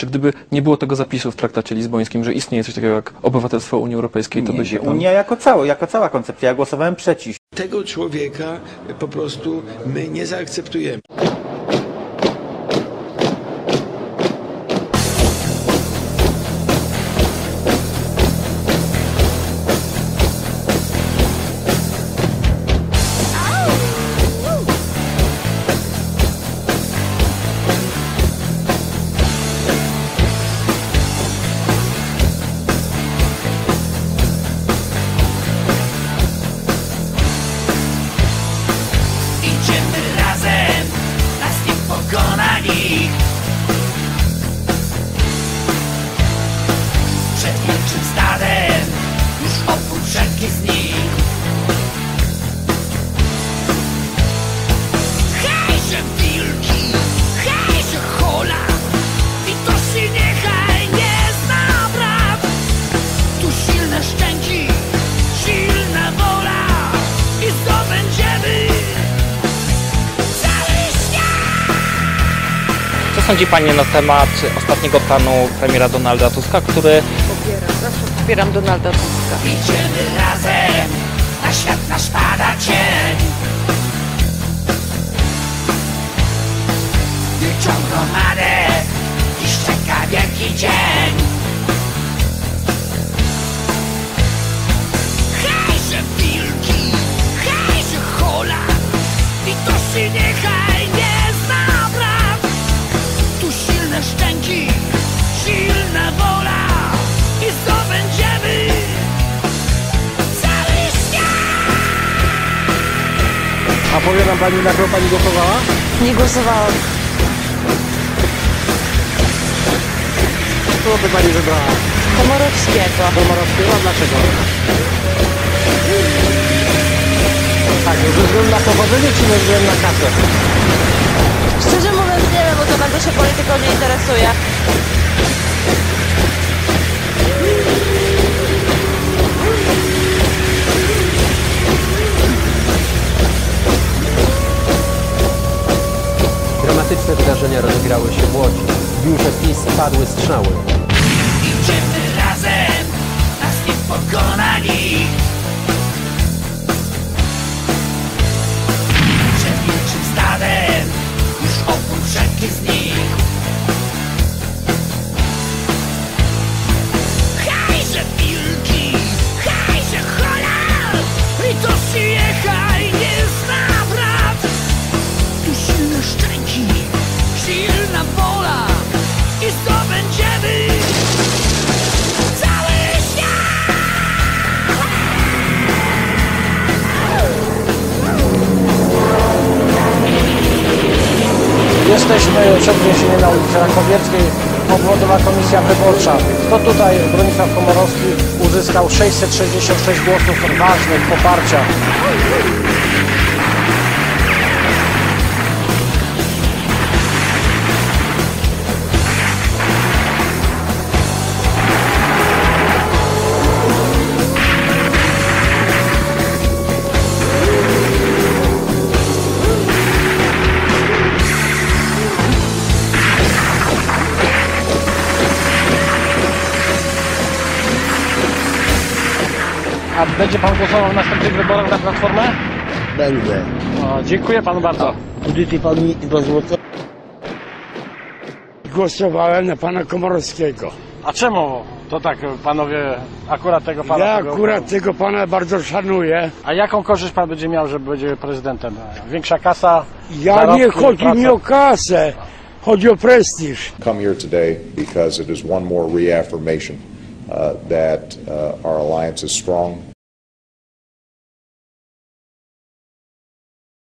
Czy gdyby nie było tego zapisu w traktacie lizbońskim, że istnieje coś takiego jak obywatelstwo Unii Europejskiej, to by się Nie, pan... Unia jako cało, jako cała koncepcja. Ja głosowałem przeciw. Tego człowieka po prostu my nie zaakceptujemy. Sądzi Pani na temat ostatniego planu premiera Donalda Tuska, który Popieram, zawsze popieram Donalda Tuska. Idziemy razem, na świat nasz pada cień. Wyciągną dziś czeka wielki dzień. Hejże wilki, hejże hola. I to się nie A powie nam Pani, na kogo Pani głosowała? Nie głosowałam. Kogo by Pani wybrała? Komorowskiego. Komorowskiego? A dlaczego? Tak, ze względu na pochodzenie czy ze względu na kasę? Szczerze mówiąc nie wiem, bo to bardzo się polityką nie interesuje. Rozegrały się w Łodzi. W biurze PiS padły strzały. Idziemy razem, nas nie pokona Jesteśmy przed więzieniem na ulicy Rakowieckiej. Obwodowa Komisja Wyborcza. To tutaj Bronisław Komorowski uzyskał 666 głosów ważnych poparcia. A będzie Pan głosował w następnych wyborach na Platformę? Będę. O, dziękuję Panu bardzo. Budzi pan mi dwa złote? Głosowałem na pana Komorowskiego. A czemu to tak Panowie akurat tego Pana... Ja tego- akurat tego pana bardzo szanuję. A jaką korzyść Pan będzie miał, że będzie prezydentem? Większa kasa? Ja zarobki, nie chodzi mi o kasę, chodzi o prestiż. come here today because it is one more reaffirmation uh, that uh, our alliance is strong